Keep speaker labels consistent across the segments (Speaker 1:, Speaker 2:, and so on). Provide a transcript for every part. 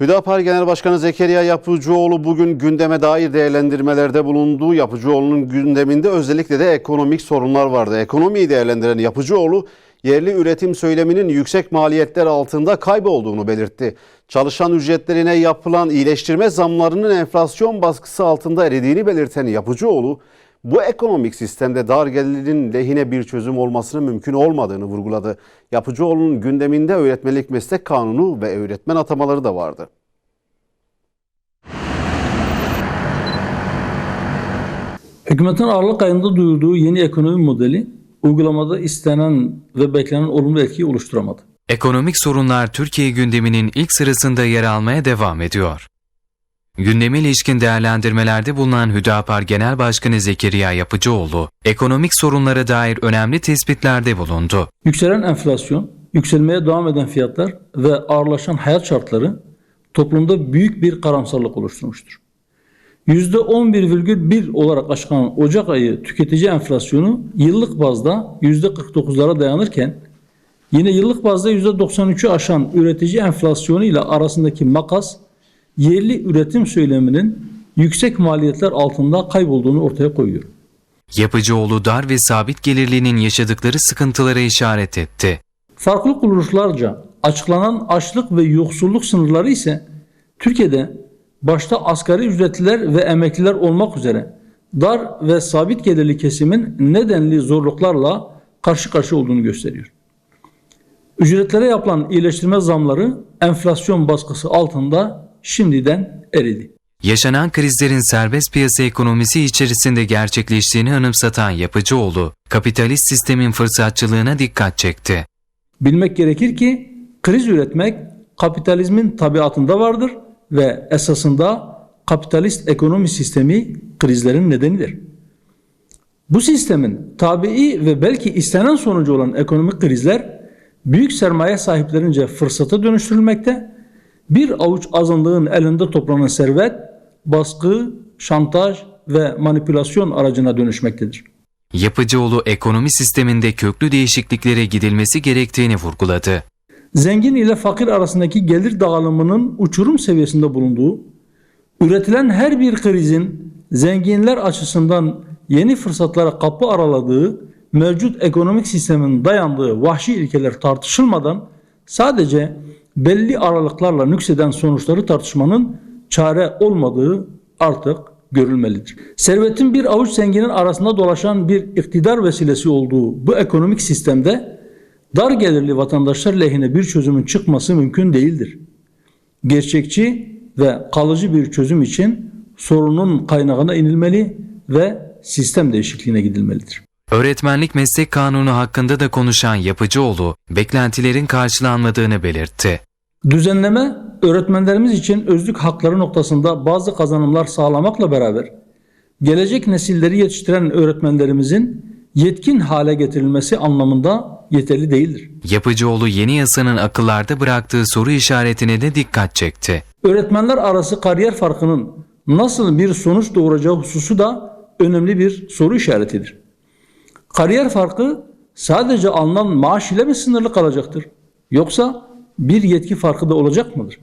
Speaker 1: Hüdapar Genel Başkanı Zekeriya Yapıcıoğlu bugün gündeme dair değerlendirmelerde bulundu. Yapıcıoğlu'nun gündeminde özellikle de ekonomik sorunlar vardı. Ekonomiyi değerlendiren Yapıcıoğlu, yerli üretim söyleminin yüksek maliyetler altında kaybolduğunu belirtti. Çalışan ücretlerine yapılan iyileştirme zamlarının enflasyon baskısı altında eridiğini belirten Yapıcıoğlu, bu ekonomik sistemde dar gelirin lehine bir çözüm olmasının mümkün olmadığını vurguladı. Yapıcıoğlu'nun gündeminde öğretmenlik meslek kanunu ve öğretmen atamaları da vardı.
Speaker 2: Hükümetin Aralık ayında duyurduğu yeni ekonomi modeli uygulamada istenen ve beklenen olumlu etkiyi oluşturamadı.
Speaker 3: Ekonomik sorunlar Türkiye gündeminin ilk sırasında yer almaya devam ediyor. Gündeme ilişkin değerlendirmelerde bulunan Hüdapar Genel Başkanı Zekeriya Yapıcıoğlu, ekonomik sorunlara dair önemli tespitlerde bulundu.
Speaker 2: Yükselen enflasyon, yükselmeye devam eden fiyatlar ve ağırlaşan hayat şartları toplumda büyük bir karamsarlık oluşturmuştur. %11,1 olarak aşkan Ocak ayı tüketici enflasyonu yıllık bazda %49'lara dayanırken yine yıllık bazda %93'ü aşan üretici enflasyonu ile arasındaki makas yerli üretim söyleminin yüksek maliyetler altında kaybolduğunu ortaya koyuyor.
Speaker 3: Yapıcıoğlu dar ve sabit gelirlinin yaşadıkları sıkıntılara işaret etti.
Speaker 2: Farklı kuruluşlarca açıklanan açlık ve yoksulluk sınırları ise Türkiye'de başta asgari ücretliler ve emekliler olmak üzere dar ve sabit gelirli kesimin nedenli zorluklarla karşı karşıya olduğunu gösteriyor. Ücretlere yapılan iyileştirme zamları enflasyon baskısı altında şimdiden eridi.
Speaker 3: Yaşanan krizlerin serbest piyasa ekonomisi içerisinde gerçekleştiğini anımsatan Yapıcıoğlu, kapitalist sistemin fırsatçılığına dikkat çekti.
Speaker 2: Bilmek gerekir ki kriz üretmek kapitalizmin tabiatında vardır ve esasında kapitalist ekonomi sistemi krizlerin nedenidir. Bu sistemin tabii ve belki istenen sonucu olan ekonomik krizler büyük sermaye sahiplerince fırsata dönüştürülmekte, bir avuç azınlığın elinde toplanan servet baskı, şantaj ve manipülasyon aracına dönüşmektedir.
Speaker 3: Yapıcıoğlu ekonomi sisteminde köklü değişikliklere gidilmesi gerektiğini vurguladı.
Speaker 2: zengin ile fakir arasındaki gelir dağılımının uçurum seviyesinde bulunduğu, üretilen her bir krizin zenginler açısından yeni fırsatlara kapı araladığı, mevcut ekonomik sistemin dayandığı vahşi ilkeler tartışılmadan sadece belli aralıklarla nükseden sonuçları tartışmanın çare olmadığı artık görülmelidir. Servetin bir avuç zenginin arasında dolaşan bir iktidar vesilesi olduğu bu ekonomik sistemde dar gelirli vatandaşlar lehine bir çözümün çıkması mümkün değildir. Gerçekçi ve kalıcı bir çözüm için sorunun kaynağına inilmeli ve sistem değişikliğine gidilmelidir.
Speaker 3: Öğretmenlik meslek kanunu hakkında da konuşan Yapıcıoğlu, beklentilerin karşılanmadığını belirtti.
Speaker 2: Düzenleme öğretmenlerimiz için özlük hakları noktasında bazı kazanımlar sağlamakla beraber gelecek nesilleri yetiştiren öğretmenlerimizin yetkin hale getirilmesi anlamında yeterli değildir.
Speaker 3: Yapıcıoğlu yeni yasanın akıllarda bıraktığı soru işaretine de dikkat çekti.
Speaker 2: Öğretmenler arası kariyer farkının nasıl bir sonuç doğuracağı hususu da önemli bir soru işaretidir. Kariyer farkı sadece alınan maaş ile mi sınırlı kalacaktır? Yoksa bir yetki farkı da olacak mıdır?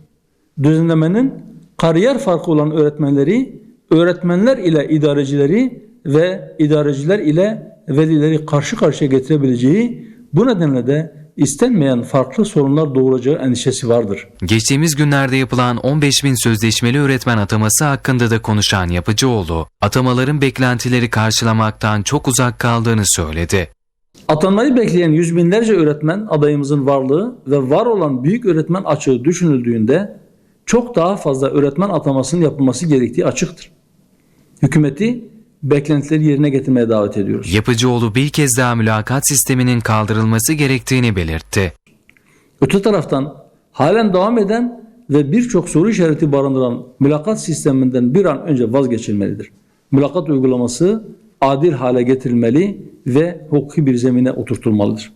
Speaker 2: Düzenlemenin kariyer farkı olan öğretmenleri, öğretmenler ile idarecileri ve idareciler ile velileri karşı karşıya getirebileceği bu nedenle de istenmeyen farklı sorunlar doğuracağı endişesi vardır.
Speaker 3: Geçtiğimiz günlerde yapılan 15 bin sözleşmeli öğretmen ataması hakkında da konuşan Yapıcıoğlu, atamaların beklentileri karşılamaktan çok uzak kaldığını söyledi.
Speaker 2: Atanmayı bekleyen yüz binlerce öğretmen adayımızın varlığı ve var olan büyük öğretmen açığı düşünüldüğünde çok daha fazla öğretmen atamasının yapılması gerektiği açıktır. Hükümeti beklentileri yerine getirmeye davet ediyoruz.
Speaker 3: Yapıcıoğlu bir kez daha mülakat sisteminin kaldırılması gerektiğini belirtti.
Speaker 2: Öte taraftan halen devam eden ve birçok soru işareti barındıran mülakat sisteminden bir an önce vazgeçilmelidir. Mülakat uygulaması adil hale getirilmeli ve hukuki bir zemine oturtulmalıdır.